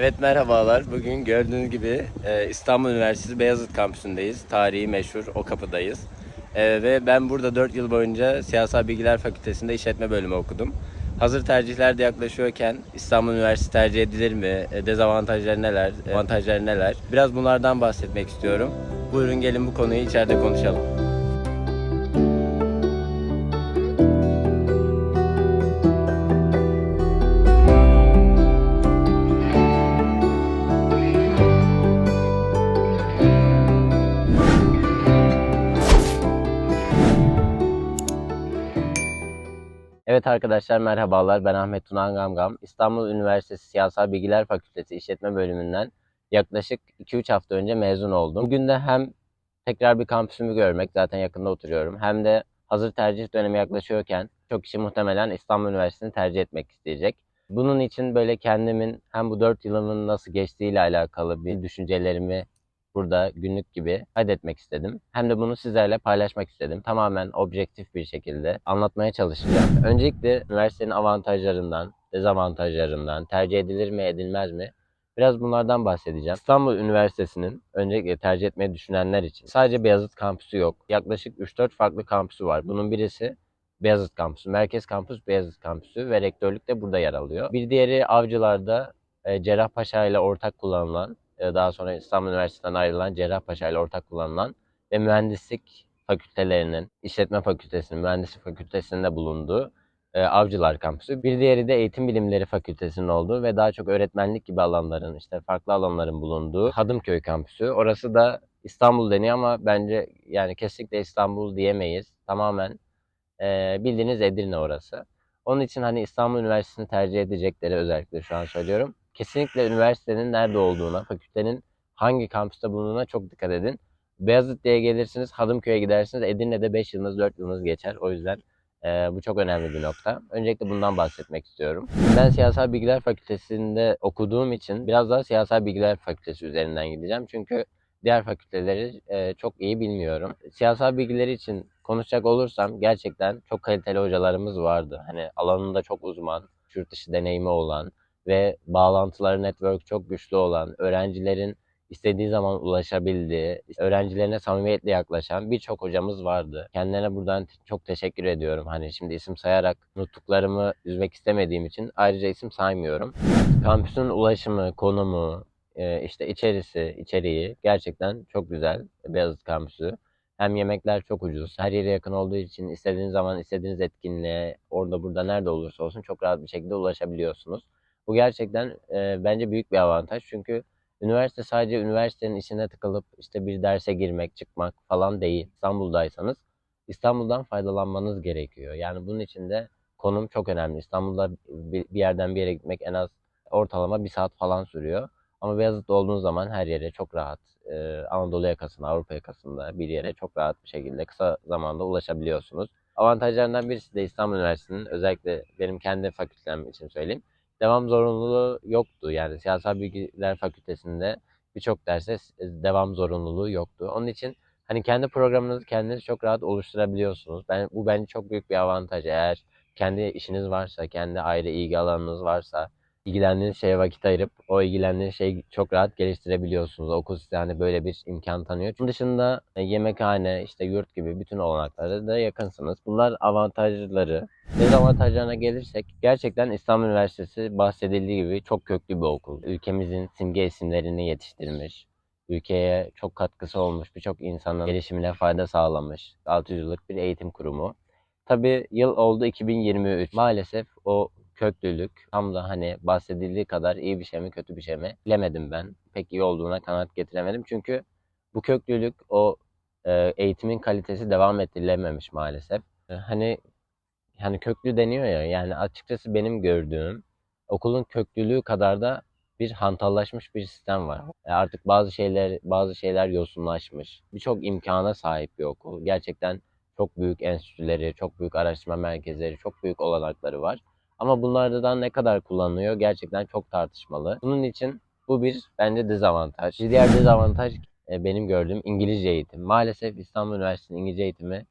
Evet merhabalar. Bugün gördüğünüz gibi e, İstanbul Üniversitesi Beyazıt Kampüsü'ndeyiz. Tarihi meşhur o kapıdayız. E, ve ben burada 4 yıl boyunca Siyasal Bilgiler Fakültesi'nde işletme bölümü okudum. Hazır tercihler de yaklaşıyorken İstanbul Üniversitesi tercih edilir mi? E, Dezavantajları neler? Avantajları neler? Biraz bunlardan bahsetmek istiyorum. Buyurun gelin bu konuyu içeride konuşalım. Evet arkadaşlar merhabalar. Ben Ahmet Tunan Gamgam. İstanbul Üniversitesi Siyasal Bilgiler Fakültesi İşletme Bölümünden yaklaşık 2-3 hafta önce mezun oldum. Bugün de hem tekrar bir kampüsümü görmek, zaten yakında oturuyorum, hem de hazır tercih dönemi yaklaşıyorken çok kişi muhtemelen İstanbul Üniversitesi'ni tercih etmek isteyecek. Bunun için böyle kendimin hem bu 4 yılımın nasıl geçtiğiyle alakalı bir düşüncelerimi burada günlük gibi kaydetmek istedim. Hem de bunu sizlerle paylaşmak istedim. Tamamen objektif bir şekilde anlatmaya çalışacağım. Öncelikle üniversitenin avantajlarından, dezavantajlarından, tercih edilir mi edilmez mi? Biraz bunlardan bahsedeceğim. İstanbul Üniversitesi'nin öncelikle tercih etmeyi düşünenler için sadece Beyazıt kampüsü yok. Yaklaşık 3-4 farklı kampüsü var. Bunun birisi Beyazıt kampüsü, Merkez kampüs Beyazıt kampüsü ve rektörlük de burada yer alıyor. Bir diğeri Avcılar'da e, Cerrahpaşa ile ortak kullanılan daha sonra İstanbul Üniversitesi'nden ayrılan Cerrahpaşa ile ortak kullanılan ve mühendislik fakültelerinin, işletme fakültesinin, mühendislik fakültesinde bulunduğu e, Avcılar Kampüsü. Bir diğeri de Eğitim Bilimleri Fakültesinin olduğu ve daha çok öğretmenlik gibi alanların, işte farklı alanların bulunduğu Hadımköy Kampüsü. Orası da İstanbul deniyor ama bence yani kesinlikle İstanbul diyemeyiz. Tamamen e, bildiğiniz Edirne orası. Onun için hani İstanbul Üniversitesi'ni tercih edecekleri özellikle şu an söylüyorum. Kesinlikle üniversitenin nerede olduğuna, fakültenin hangi kampüste bulunduğuna çok dikkat edin. Beyazıt diye gelirsiniz, Hadımköy'e gidersiniz. Edirne'de 5 yılınız, 4 yılınız geçer. O yüzden e, bu çok önemli bir nokta. Öncelikle bundan bahsetmek istiyorum. Ben Siyasal Bilgiler Fakültesi'nde okuduğum için biraz daha Siyasal Bilgiler Fakültesi üzerinden gideceğim. Çünkü diğer fakülteleri e, çok iyi bilmiyorum. Siyasal bilgileri için konuşacak olursam gerçekten çok kaliteli hocalarımız vardı. Hani alanında çok uzman, yurt dışı deneyimi olan ve bağlantıları network çok güçlü olan, öğrencilerin istediği zaman ulaşabildiği, öğrencilerine samimiyetle yaklaşan birçok hocamız vardı. Kendilerine buradan çok teşekkür ediyorum. Hani şimdi isim sayarak unuttuklarımı üzmek istemediğim için ayrıca isim saymıyorum. Kampüsün ulaşımı, konumu, e, işte içerisi, içeriği gerçekten çok güzel. Beyazıt Kampüsü. Hem yemekler çok ucuz. Her yere yakın olduğu için istediğiniz zaman istediğiniz etkinliğe orada burada nerede olursa olsun çok rahat bir şekilde ulaşabiliyorsunuz. Bu gerçekten e, bence büyük bir avantaj. Çünkü üniversite sadece üniversitenin içine tıkılıp işte bir derse girmek, çıkmak falan değil. İstanbul'daysanız İstanbul'dan faydalanmanız gerekiyor. Yani bunun için de konum çok önemli. İstanbul'da bir yerden bir yere gitmek en az ortalama bir saat falan sürüyor. Ama Beyazıt'ta olduğunuz zaman her yere çok rahat, e, Anadolu yakasında, Avrupa yakasında bir yere çok rahat bir şekilde kısa zamanda ulaşabiliyorsunuz. Avantajlarından birisi de İstanbul Üniversitesi'nin özellikle benim kendi fakültem için söyleyeyim. Devam zorunluluğu yoktu. Yani Siyasal Bilgiler Fakültesi'nde birçok derse devam zorunluluğu yoktu. Onun için hani kendi programınızı kendiniz çok rahat oluşturabiliyorsunuz. Ben bu bence çok büyük bir avantaj. Eğer kendi işiniz varsa, kendi ayrı ilgi alanınız varsa ilgilendiğiniz şeye vakit ayırıp o ilgilendiğiniz şeyi çok rahat geliştirebiliyorsunuz. Okul size hani böyle bir imkan tanıyor. Bunun dışında e, yemekhane, işte yurt gibi bütün olanaklara da yakınsınız. Bunlar avantajları. Dezavantajlarına gelirsek gerçekten İstanbul Üniversitesi bahsedildiği gibi çok köklü bir okul. Ülkemizin simge isimlerini yetiştirmiş. Ülkeye çok katkısı olmuş, birçok insanın gelişimine fayda sağlamış. 600 yıllık bir eğitim kurumu. Tabii yıl oldu 2023. Maalesef o köklülük tam da hani bahsedildiği kadar iyi bir şey mi kötü bir şey mi bilemedim ben. Pek iyi olduğuna kanaat getiremedim. Çünkü bu köklülük o e, eğitimin kalitesi devam ettirilememiş maalesef. E, Hani hani köklü deniyor ya yani açıkçası benim gördüğüm okulun köklülüğü kadar da bir hantallaşmış bir sistem var. E, Artık bazı şeyler bazı şeyler yosunlaşmış. Birçok imkana sahip bir okul. Gerçekten çok büyük enstitüleri, çok büyük araştırma merkezleri, çok büyük olanakları var. Ama bunlardan ne kadar kullanılıyor gerçekten çok tartışmalı. Bunun için bu bir bence dezavantaj. Bir diğer dezavantaj e, benim gördüğüm İngilizce eğitim. Maalesef İstanbul Üniversitesi'nin İngilizce eğitimi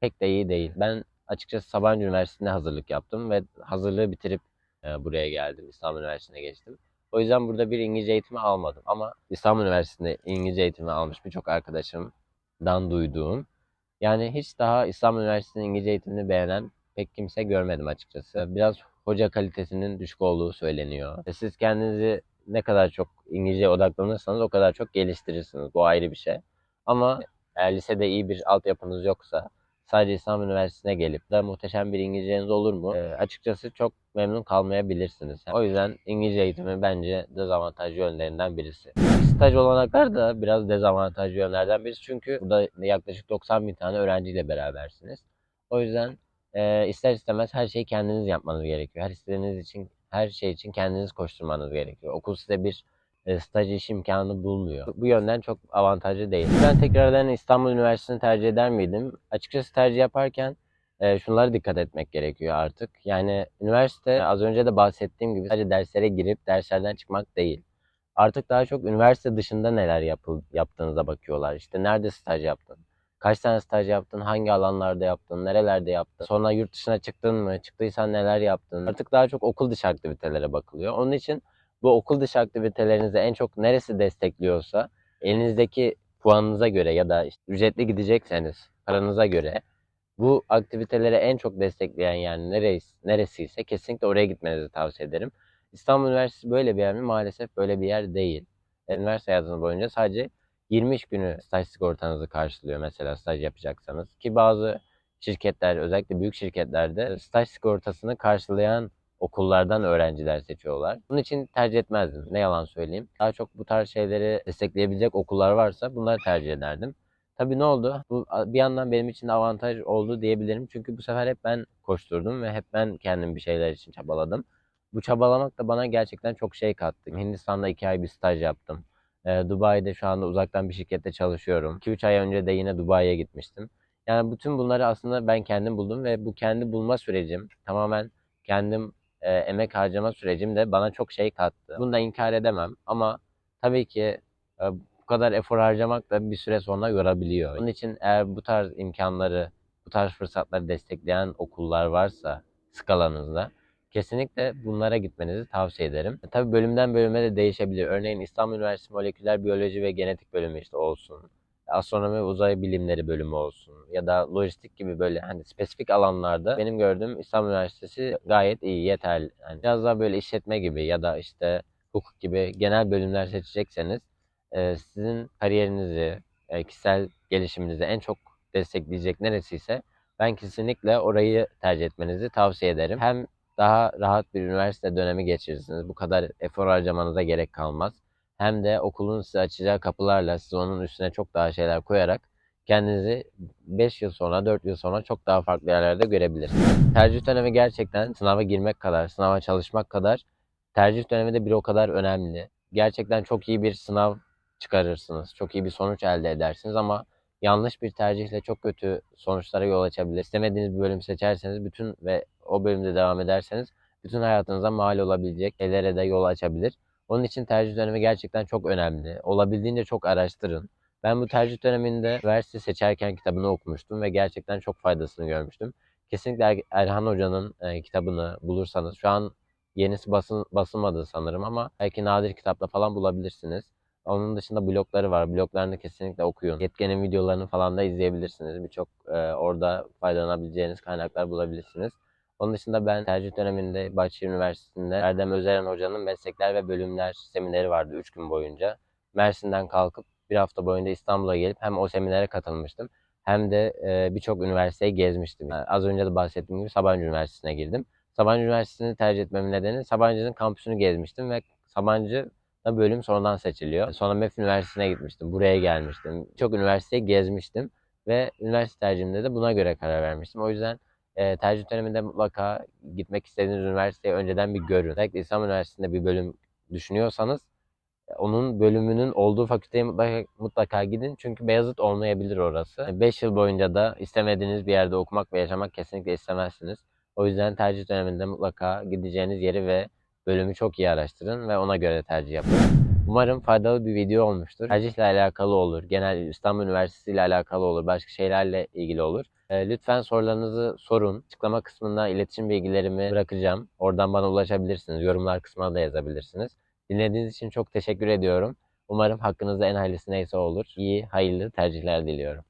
pek de iyi değil. Ben açıkçası Sabancı Üniversitesi'nde hazırlık yaptım ve hazırlığı bitirip e, buraya geldim. İstanbul Üniversitesi'ne geçtim. O yüzden burada bir İngilizce eğitimi almadım. Ama İstanbul Üniversitesi'nde İngilizce eğitimi almış birçok arkadaşımdan duyduğum. Yani hiç daha İstanbul Üniversitesi'nin İngilizce eğitimini beğenen pek kimse görmedim açıkçası. Biraz hoca kalitesinin düşük olduğu söyleniyor. Ve Siz kendinizi ne kadar çok İngilizceye odaklanırsanız o kadar çok geliştirirsiniz. Bu ayrı bir şey. Ama eğer lisede iyi bir altyapınız yoksa sadece İstanbul Üniversitesi'ne gelip de muhteşem bir İngilizceniz olur mu? Ee, açıkçası çok memnun kalmayabilirsiniz. O yüzden İngilizce eğitimi bence dezavantajlı yönlerinden birisi. Staj olanaklar da biraz dezavantajlı yönlerden birisi. Çünkü burada yaklaşık 90 bin tane öğrenciyle berabersiniz. O yüzden e, ister istemez her şeyi kendiniz yapmanız gerekiyor. Her istediğiniz için, her şey için kendiniz koşturmanız gerekiyor. Okul size bir e, staj iş imkanı bulmuyor. Bu yönden çok avantajlı değil. Ben tekrardan İstanbul Üniversitesi'ni tercih eder miydim? Açıkçası tercih yaparken e, şunlara dikkat etmek gerekiyor artık. Yani üniversite az önce de bahsettiğim gibi sadece derslere girip derslerden çıkmak değil. Artık daha çok üniversite dışında neler yapıl, yaptığınıza bakıyorlar. İşte nerede staj yaptın? Kaç tane staj yaptın? Hangi alanlarda yaptın? Nerelerde yaptın? Sonra yurt dışına çıktın mı? Çıktıysan neler yaptın? Artık daha çok okul dışı aktivitelere bakılıyor. Onun için bu okul dışı aktivitelerinizi en çok neresi destekliyorsa elinizdeki puanınıza göre ya da işte ücretli gidecekseniz paranıza göre bu aktiviteleri en çok destekleyen yani neresi, neresiyse kesinlikle oraya gitmenizi tavsiye ederim. İstanbul Üniversitesi böyle bir yer mi? Maalesef böyle bir yer değil. Üniversite hayatınız boyunca sadece 20 iş günü staj sigortanızı karşılıyor mesela staj yapacaksanız. Ki bazı şirketler özellikle büyük şirketlerde staj sigortasını karşılayan okullardan öğrenciler seçiyorlar. Bunun için tercih etmezdim. Ne yalan söyleyeyim. Daha çok bu tarz şeyleri destekleyebilecek okullar varsa bunları tercih ederdim. Tabii ne oldu? Bu bir yandan benim için avantaj oldu diyebilirim. Çünkü bu sefer hep ben koşturdum ve hep ben kendim bir şeyler için çabaladım. Bu çabalamak da bana gerçekten çok şey kattı. Hindistan'da iki ay bir staj yaptım. Ee, Dubai'de şu anda uzaktan bir şirkette çalışıyorum. 2-3 ay önce de yine Dubai'ye gitmiştim. Yani bütün bunları aslında ben kendim buldum ve bu kendi bulma sürecim tamamen kendim e, emek harcama sürecim de bana çok şey kattı. Bunu da inkar edemem ama tabii ki e, bu kadar efor harcamak da bir süre sonra yorabiliyor. Onun için eğer bu tarz imkanları, bu tarz fırsatları destekleyen okullar varsa skalanızda kesinlikle bunlara gitmenizi tavsiye ederim. E, tabii bölümden bölüme de değişebilir. Örneğin İstanbul Üniversitesi Moleküler Biyoloji ve Genetik bölümü işte olsun. Astronomi ve uzay bilimleri bölümü olsun ya da lojistik gibi böyle hani spesifik alanlarda benim gördüğüm İstanbul Üniversitesi gayet iyi, yeterli. Yani biraz daha böyle işletme gibi ya da işte hukuk gibi genel bölümler seçecekseniz e, sizin kariyerinizi, e, kişisel gelişiminizi en çok destekleyecek neresiyse ben kesinlikle orayı tercih etmenizi tavsiye ederim. Hem daha rahat bir üniversite dönemi geçirirsiniz. Bu kadar efor harcamanıza gerek kalmaz. Hem de okulun size açacağı kapılarla siz onun üstüne çok daha şeyler koyarak kendinizi 5 yıl sonra, 4 yıl sonra çok daha farklı yerlerde görebilirsiniz. Tercih dönemi gerçekten sınava girmek kadar, sınava çalışmak kadar tercih dönemi de bir o kadar önemli. Gerçekten çok iyi bir sınav çıkarırsınız. Çok iyi bir sonuç elde edersiniz ama yanlış bir tercihle çok kötü sonuçlara yol açabilir. İstemediğiniz bir bölüm seçerseniz bütün ve o bölümde devam ederseniz bütün hayatınıza mal olabilecek şeylere de yol açabilir. Onun için tercih dönemi gerçekten çok önemli. Olabildiğince çok araştırın. Ben bu tercih döneminde üniversite seçerken kitabını okumuştum ve gerçekten çok faydasını görmüştüm. Kesinlikle Er- Erhan Hoca'nın e, kitabını bulursanız, şu an yenisi basın, basılmadı sanırım ama belki nadir kitapla falan bulabilirsiniz. Onun dışında blogları var. Bloglarını kesinlikle okuyun. Yetken'in videolarını falan da izleyebilirsiniz. Birçok e, orada faydalanabileceğiniz kaynaklar bulabilirsiniz. Onun dışında ben tercih döneminde Bahçeşehir Üniversitesi'nde Erdem Özeren Hoca'nın meslekler ve bölümler semineri vardı 3 gün boyunca. Mersin'den kalkıp bir hafta boyunca İstanbul'a gelip hem o seminere katılmıştım hem de e, birçok üniversiteyi gezmiştim. Yani az önce de bahsettiğim gibi Sabancı Üniversitesi'ne girdim. Sabancı Üniversitesi'ni tercih etmemin nedeni Sabancı'nın kampüsünü gezmiştim ve Sabancı bölüm sonradan seçiliyor. Sonra MEF Üniversitesi'ne gitmiştim. Buraya gelmiştim. Çok üniversiteyi gezmiştim ve üniversite tercihimde de buna göre karar vermiştim. O yüzden e, tercih döneminde mutlaka gitmek istediğiniz üniversiteyi önceden bir görün. Özellikle İstanbul Üniversitesi'nde bir bölüm düşünüyorsanız e, onun bölümünün olduğu fakülteye mutlaka, mutlaka gidin. Çünkü Beyazıt olmayabilir orası. 5 yıl boyunca da istemediğiniz bir yerde okumak ve yaşamak kesinlikle istemezsiniz. O yüzden tercih döneminde mutlaka gideceğiniz yeri ve bölümü çok iyi araştırın ve ona göre tercih yapın. Umarım faydalı bir video olmuştur. Tercihle alakalı olur. Genel İstanbul Üniversitesi ile alakalı olur. Başka şeylerle ilgili olur. E, lütfen sorularınızı sorun. Açıklama kısmında iletişim bilgilerimi bırakacağım. Oradan bana ulaşabilirsiniz. Yorumlar kısmına da yazabilirsiniz. Dinlediğiniz için çok teşekkür ediyorum. Umarım hakkınızda en hayırlısı neyse olur. İyi, hayırlı tercihler diliyorum.